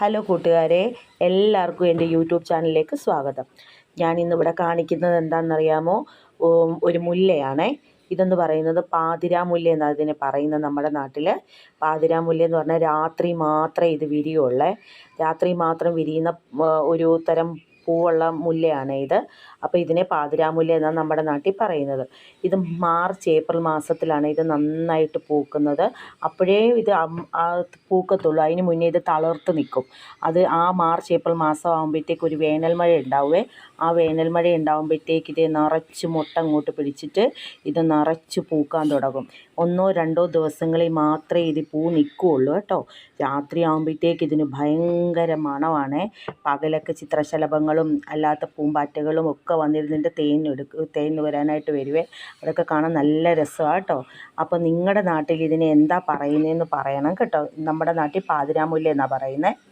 Hello കൂട്ടുകാരെ എല്ലാവർക്കും എന്റെ യൂട്യൂബ് ചാനലിലേക്ക് സ്വാഗതം. ഞാൻ ഇന്നിവിടെ കാണിക്കുന്നത് എന്താണെന്നറിയാമോ? ഒരു മുല്ലയാണേ. ഇതെന്ന് പറയുന്നത് പാതിരാമുല്ല എന്നാണ് ഇതിനെ പറയുന്നത് നമ്മുടെ നാട്ടിൽ പാതിരാമുല്ല എന്ന് പറഞ്ഞാൽ രാത്രി മാത്രമേ ഇത് വിരിയുള്ളേ. രാത്രി മാത്രം വിരിയുന്ന ഒരു തരം പൂവുള്ള മുല്ലയാണ് ഇത്. അപ്പോൾ ഇതിനെ പാതിരാമുല്ല എന്നാണ് നമ്മുടെ നാട്ടിൽ പറയുന്നത്. ഇത് മാർച്ച് ഏപ്രിൽ മാസത്തിലാണ് ഇത് നന്നായിട്ട് പൂക്കുന്നത്. അപ്പോഴേ ഇത് പൂക്കത്തുള്ളൂ. അതിന് മുന്നേ ഇത് തളർത്ത് നിൽക്കും. അത് ആ മാർച്ച് ഏപ്രിൽ മാസം ആകുമ്പോഴത്തേക്ക് ഒരു വേനൽ മഴ ഉണ്ടാവുമേ ആ വേനൽ മഴ ഉണ്ടാകുമ്പോഴത്തേക്ക് ഇത് നിറച്ച് മുട്ട അങ്ങോട്ട് പിടിച്ചിട്ട് ഇത് നിറച്ച് പൂക്കാൻ തുടങ്ങും. ഒന്നോ രണ്ടോ ദിവസങ്ങളിൽ മാത്രമേ ഇത് പൂ നിൽക്കുകയുള്ളൂ കേട്ടോ. രാത്രി ആകുമ്പോഴത്തേക്ക് ഇതിന് ഭയങ്കര മണമാണേ. പകലൊക്കെ ചിത്രശലഭങ്ങളും അല്ലാത്ത പൂമ്പാറ്റകളും ഒക്കെ വന്നിരുന്നിട്ട് തേൻ എടുക്കും തേൻ വരാനായിട്ട് വരുവേ. അതൊക്കെ കാണാൻ നല്ല രസമാണ് കേട്ടോ. അപ്പോൾ നിങ്ങളുടെ നാട്ടിൽ ഇതിനെ എന്താ പറയുന്നതെന്ന് പറയണം കേട്ടോ. നമ്മുടെ നാട്ടിൽ പാതിരാമുല്ല എന്നാണ് പറയുന്നത്